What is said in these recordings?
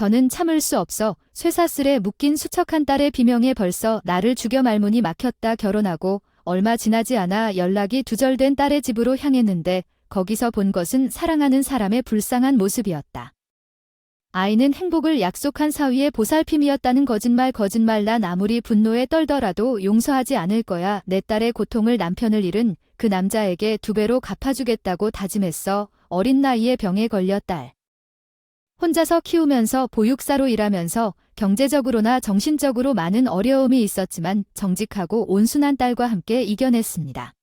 더는 참을 수 없어 쇠사슬에 묶인 수척한 딸의 비명에 벌써 나를 죽여 말문이 막혔다 결혼하고 얼마 지나지 않아 연락이 두절된 딸의 집으로 향했는데 거기서 본 것은 사랑하는 사람의 불쌍한 모습이었다. 아이는 행복을 약속한 사위의 보살핌이었다는 거짓말 거짓말 난 아무리 분노에 떨더라도 용서하지 않을 거야 내 딸의 고통을 남편을 잃은 그 남자에게 두 배로 갚아주겠다고 다짐했어 어린 나이에 병에 걸려 딸. 혼자서 키우면서 보육사로 일하면서 경제적으로나 정신적으로 많은 어려움이 있었지만 정직하고 온순한 딸과 함께 이겨냈습니다.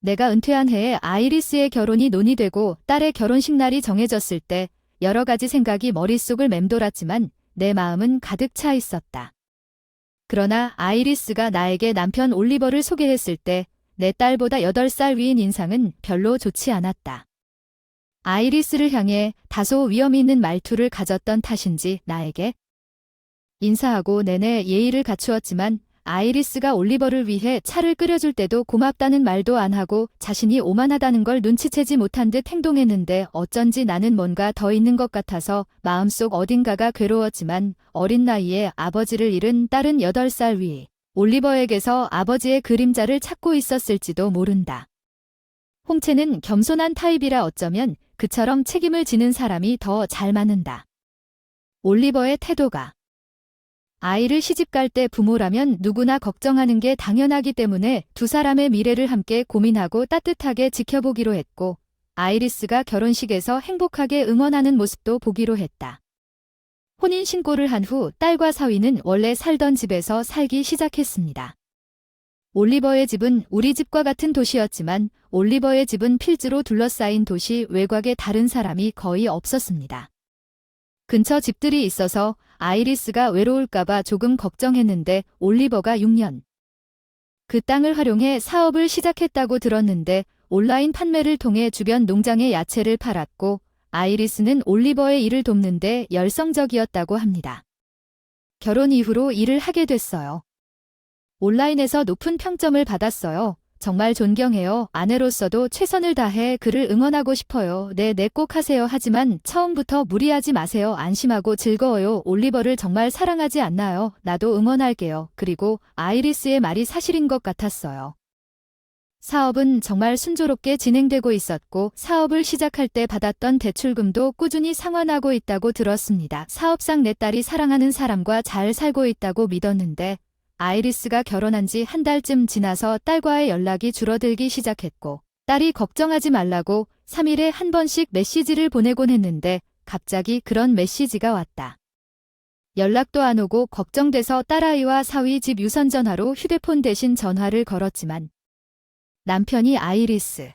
내가 은퇴한 해에 아이리스의 결혼이 논의되고 딸의 결혼식 날이 정해졌을 때 여러 가지 생각이 머릿속을 맴돌았지만 내 마음은 가득 차 있었다. 그러나 아이리스가 나에게 남편 올리버를 소개했을 때 내 딸보다 8살 위인 인상은 별로 좋지 않았다. 아이리스를 향해 다소 위험 있는 말투를 가졌던 탓인지 나에게 인사하고 내내 예의를 갖추었지만 아이리스가 올리버를 위해 차를 끓여줄 때도 고맙다는 말도 안 하고 자신이 오만하다는 걸 눈치채지 못한 듯 행동했는데 어쩐지 나는 뭔가 더 있는 것 같아서 마음속 어딘가가 괴로웠지만 어린 나이에 아버지를 잃은 딸은 8살 위 올리버에게서 아버지의 그림자를 찾고 있었을지도 모른다. 홍채는 겸손한 타입이라 어쩌면 그처럼 책임을 지는 사람이 더 잘 맞는다. 올리버의 태도가 아이를 시집갈 때 부모라면 누구나 걱정하는 게 당연하기 때문에 두 사람의 미래를 함께 고민하고 따뜻하게 지켜보기로 했고, 아이리스가 결혼식에서 행복하게 응원하는 모습도 보기로 했다. 혼인 신고를 한 후 딸과 사위는 원래 살던 집에서 살기 시작했습니다. 올리버의 집은 우리 집과 같은 도시였지만 올리버의 집은 필지로 둘러싸인 도시 외곽에 다른 사람이 거의 없었습니다. 근처 집들이 있어서 아이리스가 외로울까봐 조금 걱정했는데 올리버가 6년. 그 땅을 활용해 사업을 시작했다고 들었는데 온라인 판매를 통해 주변 농장의 야채를 팔았고 아이리스는 올리버의 일을 돕는데 열성적이었다고 합니다. 결혼 이후로 일을 하게 됐어요. 온라인에서 높은 평점을 받았어요. 정말 존경해요. 아내로서도 최선을 다해 그를 응원하고 싶어요. 네, 네, 꼭 하세요. 하지만 처음부터 무리하지 마세요. 안심하고 즐거워요. 올리버를 정말 사랑하지 않나요? 나도 응원할게요. 그리고 아이리스의 말이 사실인 것 같았어요. 사업은 정말 순조롭게 진행되고 있었고 사업을 시작할 때 받았던 대출금도 꾸준히 상환하고 있다고 들었습니다. 사업상 내 딸이 사랑하는 사람과 잘 살고 있다고 믿었는데 아이리스가 결혼한 지 한 달쯤 지나서 딸과의 연락이 줄어들기 시작했고, 딸이 걱정하지 말라고 3일에 한 번씩 메시지를 보내곤 했는데, 갑자기 그런 메시지가 왔다. 연락도 안 오고 걱정돼서 딸아이와 사위 집 유선전화로 휴대폰 대신 전화를 걸었지만, 남편이 아이리스.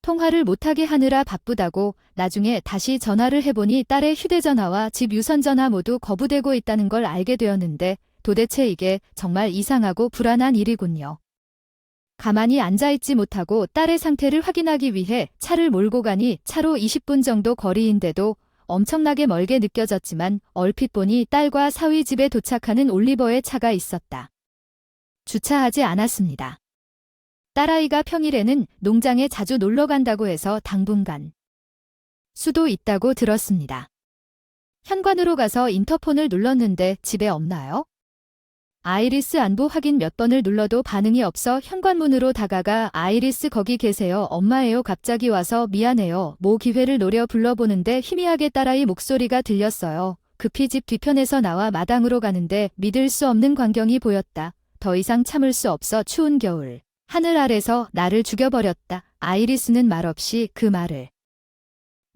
통화를 못하게 하느라 바쁘다고 나중에 다시 전화를 해보니 딸의 휴대전화와 집 유선전화 모두 거부되고 있다는 걸 알게 되었는데, 도대체 이게 정말 이상하고 불안한 일이군요. 가만히 앉아있지 못하고 딸의 상태를 확인하기 위해 차를 몰고 가니 차로 20분 정도 거리인데도 엄청나게 멀게 느껴졌지만 얼핏 보니 딸과 사위 집에 도착하는 올리버의 차가 있었다. 주차하지 않았습니다. 딸아이가 평일에는 농장에 자주 놀러 간다고 해서 당분간 수도 있다고 들었습니다. 현관으로 가서 인터폰을 눌렀는데 집에 없나요? 아이리스 안부 확인 몇 번을 눌러도 반응이 없어 현관문으로 다가가 아이리스 거기 계세요. 엄마예요. 갑자기 와서 미안해요. 모 기회를 노려 불러보는데 희미하게 딸아이 목소리가 들렸어요. 급히 집 뒤편에서 나와 마당으로 가는데 믿을 수 없는 광경이 보였다. 더 이상 참을 수 없어 추운 겨울. 하늘 아래서 나를 죽여버렸다. 아이리스는 말없이 그 말을.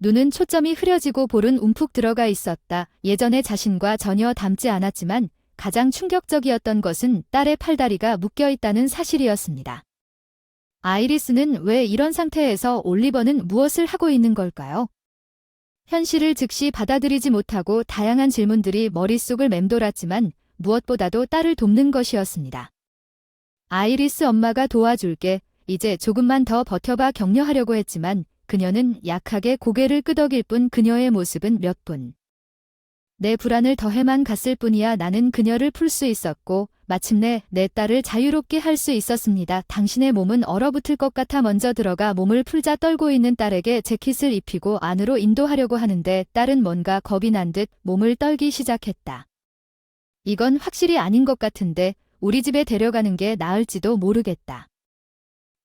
눈은 초점이 흐려지고 볼은 움푹 들어가 있었다. 예전의 자신과 전혀 닮지 않았지만 가장 충격적이었던 것은 딸의 팔다리가 묶여 있다는 사실이었습니다. 아이리스는 왜 이런 상태에서 올리버는 무엇을 하고 있는 걸까요? 현실을 즉시 받아들이지 못하고 다양한 질문들이 머릿속을 맴돌았지만 무엇보다도 딸을 돕는 것이었습니다. 아이리스 엄마가 도와줄게. 이제 조금만 더 버텨봐 격려하려고 했지만 그녀는 약하게 고개를 끄덕일 뿐 그녀의 모습은 몇 분. 내 불안을 더해만 갔을 뿐이야 나는 그녀를 풀 수 있었고 마침내 내 딸을 자유롭게 할 수 있었습니다. 당신의 몸은 얼어붙을 것 같아 먼저 들어가 몸을 풀자 떨고 있는 딸에게 재킷을 입히고 안으로 인도하려고 하는데 딸은 뭔가 겁이 난 듯 몸을 떨기 시작했다. 이건 확실히 아닌 것 같은데 우리 집에 데려가는 게 나을지도 모르겠다.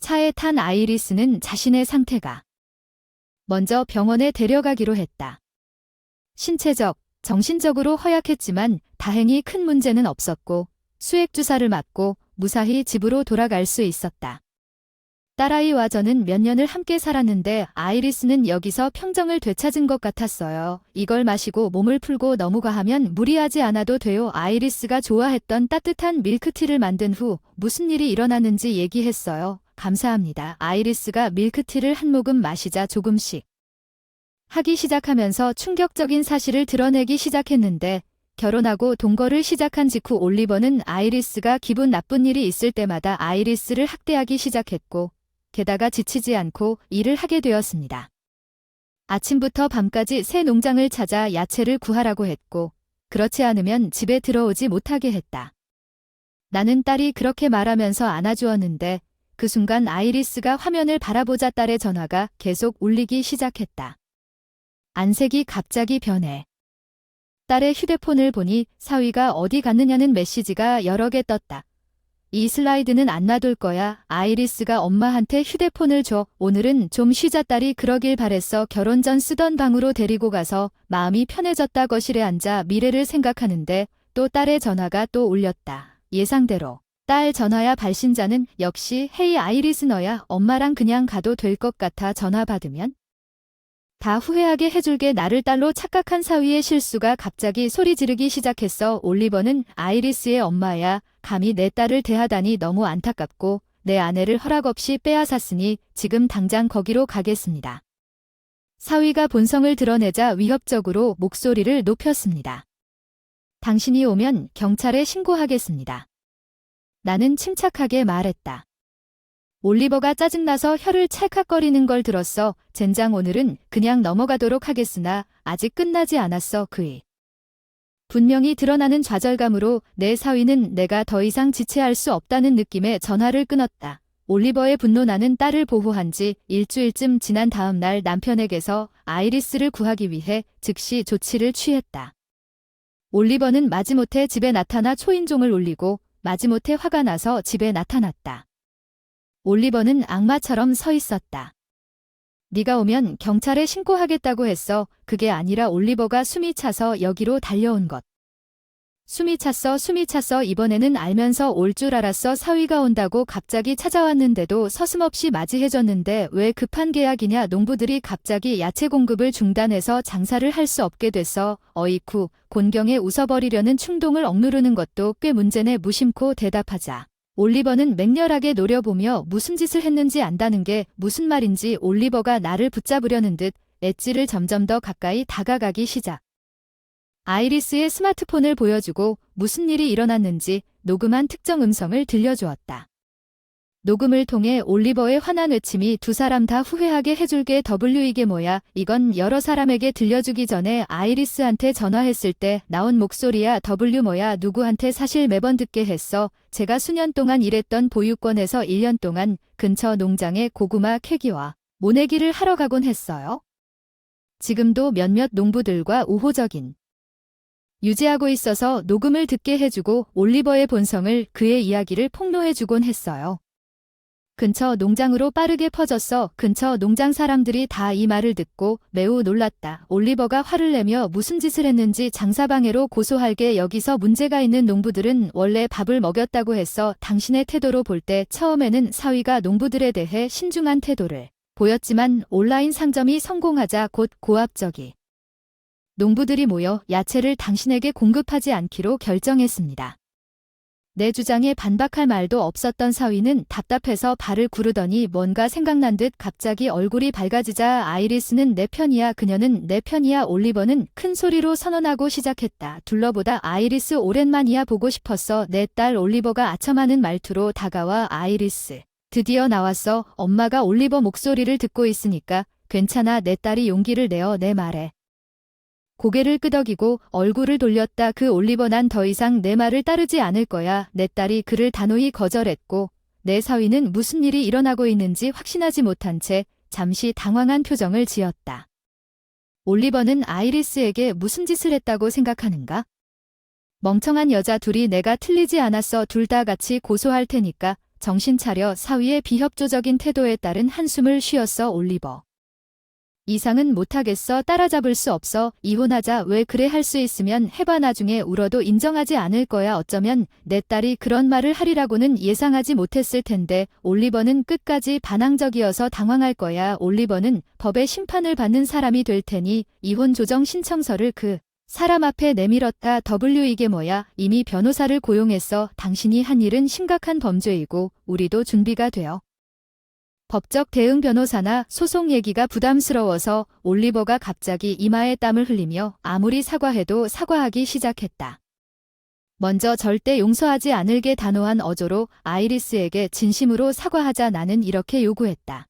차에 탄 아이리스는 자신의 상태가 먼저 병원에 데려가기로 했다. 신체적, 정신적으로 허약했지만 다행히 큰 문제는 없었고 수액 주사를 맞고 무사히 집으로 돌아갈 수 있었다. 딸아이와 저는 몇 년을 함께 살았는데 아이리스는 여기서 평정을 되찾은 것 같았어요. 이걸 마시고 몸을 풀고 과하면 무리하지 않아도 돼요. 아이리스가 좋아했던 따뜻한 밀크티를 만든 후 무슨 일이 일어났는지 얘기했어요. 감사합니다. 아이리스가 밀크티를 한 모금 마시자 조금씩 하기 시작하면서 충격적인 사실을 드러내기 시작했는데 결혼하고 동거를 시작한 직후 올리버는 아이리스가 기분 나쁜 일이 있을 때마다 아이리스를 학대하기 시작했고 게다가 지치지 않고 일을 하게 되었습니다. 아침부터 밤까지 새 농장을 찾아 야채를 구하라고 했고 그렇지 않으면 집에 들어오지 못하게 했다. 나는 딸이 그렇게 말하면서 안아주었는데 그 순간 아이리스가 화면을 바라보자 딸의 전화가 계속 울리기 시작했다. 안색이 갑자기 변해. 딸의 휴대폰을 보니 사위가 어디 갔느냐는 메시지가 여러 개 떴다. 이 슬라이드는 안 놔둘 거야. 아이리스가 엄마한테 휴대폰을 줘. 오늘은 좀 쉬자 딸이 그러길 바랬어. 결혼 전 쓰던 방으로 데리고 가서 마음이 편해졌다 거실에 앉아 미래를 생각하는데 또 딸의 전화가 또 울렸다. 예상대로. 딸 전화야 발신자는 역시 헤이 아이리스 너야. 엄마랑 그냥 가도 될 것 같아 전화 받으면? 다 후회하게 해줄게 나를 딸로 착각한 사위의 실수가 갑자기 소리 지르기 시작했어. 올리버는 아이리스의 엄마야. 감히 내 딸을 대하다니 너무 안타깝고 내 아내를 허락 없이 빼앗았으니 지금 당장 거기로 가겠습니다. 사위가 본성을 드러내자 위협적으로 목소리를 높였습니다. 당신이 오면 경찰에 신고하겠습니다. 나는 침착하게 말했다. 올리버가 짜증나서 혀를 찰칵거리는 걸 들었어. 젠장 오늘은 그냥 넘어가도록 하겠으나 아직 끝나지 않았어 그이. 분명히 드러나는 좌절감으로 내 사위는 내가 더 이상 지체할 수 없다는 느낌에 전화를 끊었다. 올리버의 분노 나는 딸을 보호한 지 일주일쯤 지난 다음 날 남편에게서 아이리스를 구하기 위해 즉시 조치를 취했다. 올리버는 마지못해 집에 나타나 초인종을 울리고 마지못해 화가 나서 집에 나타났다. 올리버는 악마처럼 서 있었다. 네가 오면 경찰에 신고하겠다고 했어. 그게 아니라 올리버가 숨이 차서 여기로 달려온 것. 숨이 찼어 숨이 찼어 이번에는 알면서 올 줄 알았어 사위가 온다고 갑자기 찾아왔는데도 서슴없이 맞이해줬는데 왜 급한 계약이냐 농부들이 갑자기 야채 공급을 중단해서 장사를 할 수 없게 됐어 어이쿠 곤경에 웃어버리려는 충동을 억누르는 것도 꽤 문제네 무심코 대답하자 올리버는 맹렬하게 노려보며 무슨 짓을 했는지 안다는 게 무슨 말인지 올리버가 나를 붙잡으려는 듯 엣지를 점점 더 가까이 다가가기 시작. 아이리스의 스마트폰을 보여주고 무슨 일이 일어났는지 녹음한 특정 음성을 들려주었다. 녹음을 통해 올리버의 화난 외침이 두 사람 다 후회하게 해줄게 W 이게 뭐야 이건 여러 사람에게 들려주기 전에 아이리스한테 전화했을 때 나온 목소리야 W 뭐야 누구한테 사실 매번 듣게 했어 제가 수년 동안 일했던 보육원에서 1년 동안 근처 농장에 고구마 캐기와 모내기를 하러 가곤 했어요. 지금도 몇몇 농부들과 우호적인 유지하고 있어서 녹음을 듣게 해주고 올리버의 본성을 그의 이야기를 폭로해주곤 했어요. 근처 농장으로 빠르게 퍼졌어. 근처 농장 사람들이 다 이 말을 듣고 매우 놀랐다. 올리버가 화를 내며 무슨 짓을 했는지 장사방해로 고소할 게 여기서 문제가 있는 농부들은 원래 밥을 먹였다고 했어. 당신의 태도로 볼 때 처음에는 사위가 농부들에 대해 신중한 태도를 보였지만 온라인 상점이 성공하자 곧 고압적이 농부들이 모여 야채를 당신에게 공급하지 않기로 결정했습니다. 내 주장에 반박할 말도 없었던 사위는 답답해서 발을 구르더니 뭔가 생각난 듯 갑자기 얼굴이 밝아지자 아이리스는 내 편이야 그녀는 내 편이야 올리버는 큰 소리로 선언하고 시작했다. 둘러보다 아이리스 오랜만이야 보고 싶었어. 내 딸 올리버가 아첨하는 말투로 다가와 아이리스. 드디어 나왔어. 엄마가 올리버 목소리를 듣고 있으니까 괜찮아 내 딸이 용기를 내어 내 말에. 고개를 끄덕이고 얼굴을 돌렸다 그 올리버 난 더 이상 내 말을 따르지 않을 거야. 내 딸이 그를 단호히 거절했고 내 사위는 무슨 일이 일어나고 있는지 확신하지 못한 채 잠시 당황한 표정을 지었다. 올리버는 아이리스에게 무슨 짓을 했다고 생각하는가? 멍청한 여자 둘이 내가 틀리지 않았어 둘 다 같이 고소할 테니까 정신 차려 사위의 비협조적인 태도에 따른 한숨을 쉬었어 올리버. 이상은 못하겠어 따라잡을 수 없어 이혼하자 왜 그래 할 수 있으면 해봐 나중에 울어도 인정하지 않을 거야 어쩌면 내 딸이 그런 말을 하리라고는 예상하지 못했을 텐데 올리버는 끝까지 반항적이어서 당황할 거야. 올리버는 법의 심판을 받는 사람이 될 테니 이혼 조정 신청서를 그 사람 앞에 내밀었다. W 이게 뭐야? 이미 변호사를 고용했어 당신이 한 일은 심각한 범죄이고 우리도 준비가 되어 법적 대응 변호사나 소송 얘기가 부담스러워서 올리버가 갑자기 이마에 땀을 흘리며 아무리 사과해도 사과하기 시작했다. 먼저 절대 용서하지 않을게 단호한 어조로 아이리스에게 진심으로 사과하자 나는 이렇게 요구했다.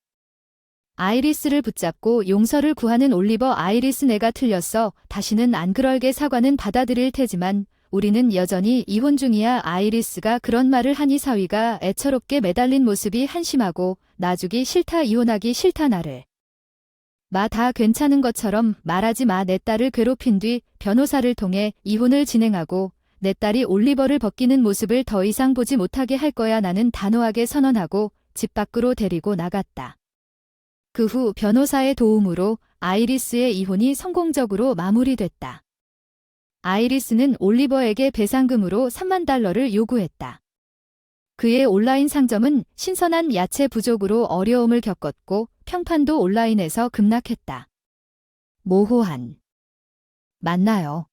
아이리스를 붙잡고 용서를 구하는 올리버 아이리스 내가 틀렸어. 다시는 안 그럴게 사과는 받아들일 테지만 우리는 여전히 이혼 중이야. 아이리스가 그런 말을 하니 사위가 애처롭게 매달린 모습이 한심하고 나주기 싫다 이혼하기 싫다 나를. 마 다 괜찮은 것처럼 말하지 마 내 딸을 괴롭힌 뒤 변호사를 통해 이혼을 진행하고 내 딸이 올리버를 벗기는 모습을 더 이상 보지 못하게 할 거야 나는 단호하게 선언하고 집 밖으로 데리고 나갔다. 그 후 변호사의 도움으로 아이리스의 이혼이 성공적으로 마무리됐다. 아이리스는 올리버에게 배상금으로 3만 달러를 요구했다. 그의 온라인 상점은 신선한 야채 부족으로 어려움을 겪었고 평판도 온라인에서 급락했다. 모호한. 맞나요?